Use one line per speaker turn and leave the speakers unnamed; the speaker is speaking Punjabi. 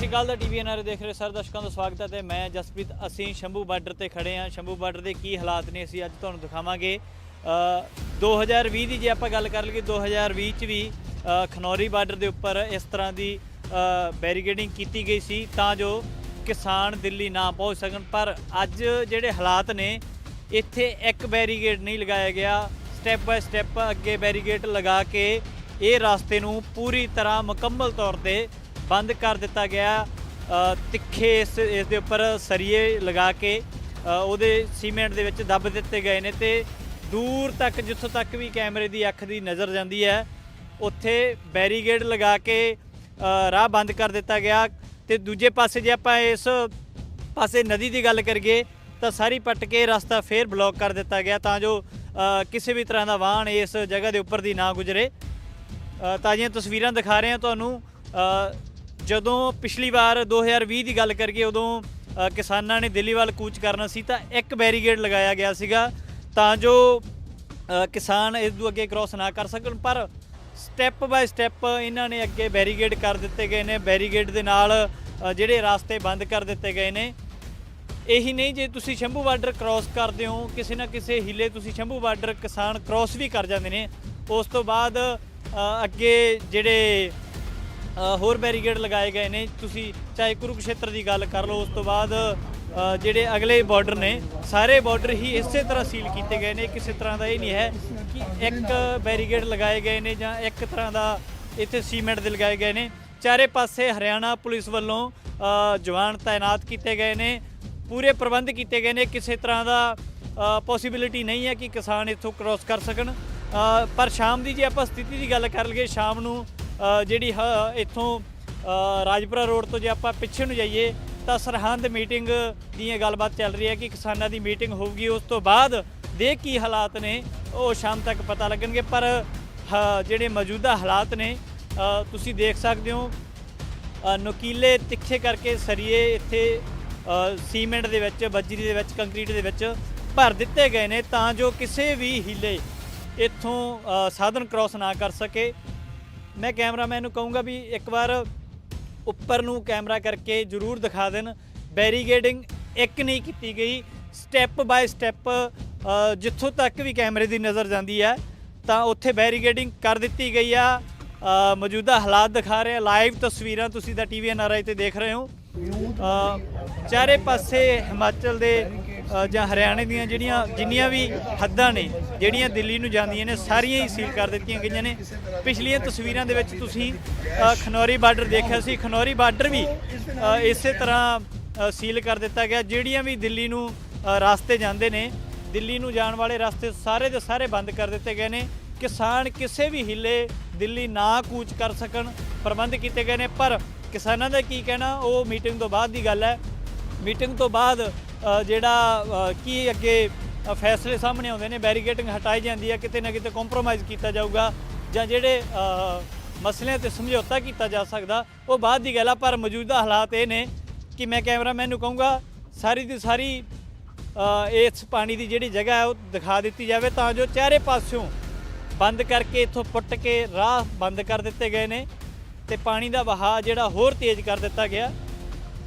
ਸਤਿ ਸ਼੍ਰੀ ਅਕਾਲ ਦਾ ਟੀਵੀ ਐਨਆਰ ਦੇਖ ਰਹੇ ਸਰ ਦਰਸ਼ਕਾਂ ਦਾ ਸਵਾਗਤ ਹੈ ਤੇ ਮੈਂ ਜਸਪ੍ਰੀਤ ਅਸੀਂ ਸ਼ੰਭੂ ਬਾਰਡਰ ਤੇ ਖੜੇ ਹਾਂ। ਸ਼ੰਭੂ ਬਾਰਡਰ ਦੇ ਕੀ ਹਾਲਾਤ ਨੇ ਅਸੀਂ ਅੱਜ ਤੁਹਾਨੂੰ ਦਿਖਾਵਾਂਗੇ। ਅ, 2020 ਦੀ ਜੇ ਆਪਾਂ ਗੱਲ ਕਰ ਲਈਏ 2020 ਚ ਵੀ ਖਨੌਰੀ ਬਾਰਡਰ ਦੇ ਉੱਪਰ ਇਸ ਤਰ੍ਹਾਂ ਦੀ ਬੈਰੀਗੇਡਿੰਗ ਕੀਤੀ ਗਈ ਸੀ ਤਾਂ ਜੋ ਕਿਸਾਨ ਦਿੱਲੀ ਨਾ ਪਹੁੰਚ ਸਕਣ। ਪਰ ਅੱਜ ਜਿਹੜੇ ਹਾਲਾਤ ਨੇ ਇੱਥੇ ਇੱਕ ਬੈਰੀਗੇਡ ਨਹੀਂ ਲਗਾਇਆ ਗਿਆ। ਸਟੈਪ ਬਾਏ ਸਟੈਪ ਅੱਗੇ ਬੈਰੀਗੇਡ ਲਗਾ ਕੇ ਇਹ ਰਸਤੇ ਨੂੰ ਪੂਰੀ ਤਰ੍ਹਾਂ ਮੁਕੰਮਲ ਤੌਰ ਤੇ ਬੰਦ ਕਰ ਦਿੱਤਾ ਗਿਆ। ਤਿੱਖੇ ਇਸ ਇਸ ਦੇ ਉੱਪਰ ਸਰੀਏ ਲਗਾ ਕੇ ਉਹਦੇ ਸੀਮੈਂਟ ਦੇ ਵਿੱਚ ਦੱਬ ਦਿੱਤੇ ਗਏ ਨੇ ਤੇ ਦੂਰ ਤੱਕ, ਜਿੱਥੋਂ ਤੱਕ ਵੀ ਕੈਮਰੇ ਦੀ ਅੱਖ ਦੀ ਨਜ਼ਰ ਜਾਂਦੀ ਹੈ, ਉੱਥੇ ਬੈਰੀਗੇਡ ਲਗਾ ਕੇ ਰਾਹ ਬੰਦ ਕਰ ਦਿੱਤਾ ਗਿਆ। ਤੇ ਦੂਜੇ ਪਾਸੇ ਜੇ ਆਪਾਂ ਇਸ ਪਾਸੇ ਨਦੀ ਦੀ ਗੱਲ ਕਰੀਏ, ਤਾਂ ਸਾਰੀ ਪੱਟ ਕੇ ਰਸਤਾ ਫੇਰ ਬਲੌਕ ਕਰ ਦਿੱਤਾ ਗਿਆ ਤਾਂ ਜੋ ਕਿਸੇ ਵੀ ਤਰ੍ਹਾਂ ਦਾ ਵਾਹਨ ਇਸ ਜਗ੍ਹਾ ਦੇ ਉੱਪਰ ਦੀ ਨਾ ਗੁਜ਼ਰੇ। ਤਾਜ਼ੀਆਂ ਤਸਵੀਰਾਂ ਦਿਖਾ ਰਹੇ ਹਾਂ ਤੁਹਾਨੂੰ। ਜਦੋਂ ਪਿਛਲੀ ਵਾਰ 2020 ਦੀ ਗੱਲ ਕਰੀਏ ਉਦੋਂ ਅ, ਕਿਸਾਨਾਂ ਨੇ ਦਿੱਲੀ ਵੱਲ ਕੂਚ ਕਰਨਾ ਸੀ ਤਾਂ ਇੱਕ ਬੈਰੀਗੇਡ ਲਗਾਇਆ ਗਿਆ ਸੀਗਾ। ਤਾਂ ਜੋ ਅ, ਕਿਸਾਨ ਇਸ ਤੋਂ ਅੱਗੇ ਕ੍ਰਾਸ ਨਾ ਕਰ ਸਕਣ ਪਰ ਸਟੈਪ ਬਾਏ ਸਟੈਪ ਇਹਨਾਂ ਨੇ ਅੱਗੇ ਬੈਰੀਗੇਡ ਕਰ ਦਿੱਤੇ ਗਏ ਨੇ। ਬੈਰੀਗੇਡ ਦੇ ਨਾਲ ਅ, ਜਿਹੜੇ ਰਾਸਤੇ ਬੰਦ ਕਰ ਦਿੱਤੇ ਗਏ ਨੇ। ਇਹੀ ਨਹੀਂ ਜੇ ਤੁਸੀਂ ਸ਼ੰਭੂ ਬਾਰਡਰ ਕ੍ਰਾਸ ਕਰਦੇ ਹੋ ਕਿਸੇ ਨਾ ਕਿਸੇ ਹਿੱਲੇ ਤੁਸੀਂ ਸ਼ੰਭੂ ਬਾਰਡਰ ਕਿਸਾਨ ਕ੍ਰਾਸ ਵੀ ਕਰ ਜਾਂਦੇ ਨੇ। ਉਸ ਤੋਂ ਬਾਅਦ ਅ, ਅੱਗੇ ਜਿਹੜੇ ਹੋਰ ਬੈਰੀਗੇਡ ਲਗਾਏ ਗਏ ਨੇ। ਤੁਸੀਂ ਚਾਹੇ ਕੁਰੂਕਸ਼ੇਤਰ ਦੀ ਗੱਲ ਕਰ ਲਓ, ਉਸ ਤੋਂ ਬਾਅਦ ਜਿਹੜੇ ਅਗਲੇ ਬਾਰਡਰ ਨੇ, ਸਾਰੇ ਬਾਰਡਰ ਹੀ ਇਸੇ ਤਰ੍ਹਾਂ ਸੀਲ ਕੀਤੇ ਗਏ ਨੇ। ਕਿਸੇ ਤਰ੍ਹਾਂ ਦਾ ਇਹ ਨਹੀਂ ਹੈ ਕਿ ਇੱਕ ਬੈਰੀਗੇਡ ਲਗਾਏ ਗਏ ਨੇ ਜਾਂ ਇੱਕ ਤਰ੍ਹਾਂ ਦਾ ਇੱਥੇ ਸੀਮੈਂਟ ਦੇ ਲਗਾਏ ਗਏ ਨੇ। ਚਾਰੇ ਪਾਸੇ ਹਰਿਆਣਾ ਪੁਲਿਸ ਵੱਲੋਂ ਜਵਾਨ ਤਾਇਨਾਤ ਕੀਤੇ ਗਏ ਨੇ। ਪੂਰੇ ਪ੍ਰਬੰਧ ਕੀਤੇ ਗਏ ਨੇ। ਕਿਸੇ ਤਰ੍ਹਾਂ ਦਾ ਪੋਸਿਬਿਲਿਟੀ ਨਹੀਂ ਹੈ ਕਿ ਕਿਸਾਨ ਇੱਥੋਂ ਕ੍ਰਾਸ ਕਰ ਸਕਣ। ਪਰ ਸ਼ਾਮ ਦੀ ਜੇ ਆਪਾਂ ਸਥਿਤੀ ਦੀ ਗੱਲ ਕਰ ਲਈਏ, ਸ਼ਾਮ ਨੂੰ ਜਿਹੜੀ ਹ- ਇੱਥੋਂ ਰਾਜਪੁਰਾ ਰੋਡ ਤੋਂ ਜੇ ਆਪਾਂ ਪਿੱਛੇ ਨੂੰ ਜਾਈਏ ਤਾਂ ਸਰਹੰਦ ਮੀਟਿੰਗ ਦੀ ਗੱਲਬਾਤ ਚੱਲ ਰਹੀ ਹੈ ਕਿ ਕਿਸਾਨਾਂ ਦੀ ਮੀਟਿੰਗ ਹੋਊਗੀ। ਉਸ ਤੋਂ ਬਾਅਦ ਦੇ ਕੀ ਹਾਲਾਤ ਨੇ ਉਹ ਸ਼ਾਮ ਤੱਕ ਪਤਾ ਲੱਗਣਗੇ। ਪਰ ਹ- ਜਿਹੜੇ ਮੌਜੂਦਾ ਹਾਲਾਤ ਨੇ ਤੁਸੀਂ ਦੇਖ ਸਕਦੇ ਹੋ ਅ, ਨੁਕੀਲੇ ਤਿੱਖੇ ਕਰਕੇ ਸਰੀਏ ਇੱਥੇ ਸੀਮੈਂਟ ਦੇ ਵਿੱਚ ਬੱਜਰੀ ਦੇ ਵਿੱਚ ਕੰਕਰੀਟ ਦੇ ਵਿੱਚ ਭਰ ਦਿੱਤੇ ਗਏ ਨੇ ਤਾਂ ਜੋ ਕਿਸੇ ਵੀ ਹੀਲੇ ਇੱਥੋਂ ਸਾਧਨ ਕ੍ਰਾਸ ਨਾ ਕਰ ਸਕੇ। ਮੈਂ ਕੈਮਰਾਮੈਨ ਨੂੰ ਕਹੂੰਗਾ ਵੀ ਇੱਕ ਵਾਰ ਉੱਪਰ ਨੂੰ ਕੈਮਰਾ ਕਰਕੇ ਜ਼ਰੂਰ ਦਿਖਾ ਦੇਣ। ਬੈਰੀਗੇਡਿੰਗ ਇੱਕ ਨਹੀਂ ਕੀਤੀ ਗਈ। ਸਟੈਪ ਬਾਏ ਸਟੈਪ ਜਿੱਥੋਂ ਤੱਕ ਵੀ ਕੈਮਰੇ ਦੀ ਨਜ਼ਰ ਜਾਂਦੀ ਹੈ, ਤਾਂ ਉੱਥੇ ਬੈਰੀਗੇਡਿੰਗ ਕਰ ਦਿੱਤੀ ਗਈ ਆ। ਮੌਜੂਦਾ ਹਾਲਾਤ ਦਿਖਾ ਰਹੇ ਆ। ਲਾਈਵ ਤਸਵੀਰਾਂ ਤੁਸੀਂ ਦਾ ਟੀਵੀ ਐਨਆਰਆਈ ਤੇ ਦੇਖ ਰਹੇ ਹੋ। ਚਾਰੇ ਪਾਸੇ ਹਿਮਾਚਲ ਦੇ ਜਾਂ ਹਰਿਆਣੇ ਦੀਆਂ ਜਿਹੜੀਆਂ ਜਿੰਨੀਆਂ ਵੀ ਹੱਦਾਂ ਨੇ, ਜਿਹੜੀਆਂ ਦਿੱਲੀ ਨੂੰ ਜਾਂਦੀਆਂ ਨੇ, ਸਾਰੀਆਂ ਹੀ ਸੀਲ ਕਰ ਦਿੱਤੀਆਂ ਗਈਆਂ ਨੇ। ਪਿਛਲੀਆਂ ਤਸਵੀਰਾਂ ਦੇ ਵਿੱਚ ਤੁਸੀਂ ਖਨੌਰੀ ਬਾਰਡਰ ਦੇਖਿਆ ਸੀ। ਖਨੌਰੀ ਬਾਰਡਰ ਵੀ ਇਸੇ ਤਰ੍ਹਾਂ ਸੀਲ ਕਰ ਦਿੱਤਾ ਗਿਆ। ਜਿਹੜੀਆਂ ਵੀ ਦਿੱਲੀ ਨੂੰ ਰਸਤੇ ਜਾਂਦੇ ਨੇ, ਦਿੱਲੀ ਨੂੰ ਜਾਣ ਵਾਲੇ ਰਸਤੇ ਸਾਰੇ ਦੇ ਸਾਰੇ ਬੰਦ ਕਰ ਦਿੱਤੇ ਗਏ ਨੇ। ਕਿਸਾਨ ਕਿਸੇ ਵੀ ਹਿੱਲੇ ਦਿੱਲੀ ਨਾ ਕੂਚ ਕਰ ਸਕਣ, ਪ੍ਰਬੰਧ ਕੀਤੇ ਗਏ ਨੇ। ਪਰ ਕਿਸਾਨਾਂ ਦਾ ਕੀ ਕਹਿਣਾ, ਉਹ ਮੀਟਿੰਗ ਤੋਂ ਬਾਅਦ ਦੀ ਗੱਲ ਹੈ। ਮੀਟਿੰਗ ਤੋਂ ਬਾਅਦ ਜਿਹੜਾ ਕੀ ਅੱਗੇ ਫੈਸਲੇ ਸਾਹਮਣੇ ਆਉਂਦੇ ਨੇ ਬੈਰੀਕੇਡਿੰਗ ਹਟਾਈ ਜਾਂਦੀ ਹੈ, ਕਿਤੇ ਨਾ ਕਿਤੇ ਕੰਪਰੋਮਾਈਜ਼ ਕੀਤਾ ਜਾਊਗਾ, ਜਾਂ ਜਿਹੜੇ ਮਸਲਿਆਂ ਤੇ ਸਮਝੌਤਾ ਕੀਤਾ ਜਾ ਸਕਦਾ, ਉਹ ਬਾਅਦ ਦੀ ਗੱਲ ਆ, ਪਰ ਮੌਜੂਦਾ ਹਾਲਾਤ ਇਹ ਨੇ ਕਿ ਮੈਂ ਕੈਮਰਾਮੈਨ ਨੂੰ ਕਹੂੰਗਾ, ਸਾਰੀ ਦੀ ਸਾਰੀ ਇਸ ਪਾਣੀ ਦੀ ਜਿਹੜੀ ਜਗ੍ਹਾ ਹੈ, ਉਹ ਦਿਖਾ ਦਿੱਤੀ ਜਾਵੇ, ਤਾਂ ਜੋ ਚਾਰੇ ਪਾਸਿਓਂ ਬੰਦ ਕਰਕੇ ਇੱਥੋਂ ਪੁੱਟ ਕੇ ਰਾਹ ਬੰਦ ਕਰ ਦਿੱਤੇ ਗਏ ਨੇ ਤੇ ਪਾਣੀ ਦਾ ਵਹਾਅ ਜਿਹੜਾ ਹੋਰ ਤੇਜ਼ ਕਰ ਦਿੱਤਾ ਗਿਆ।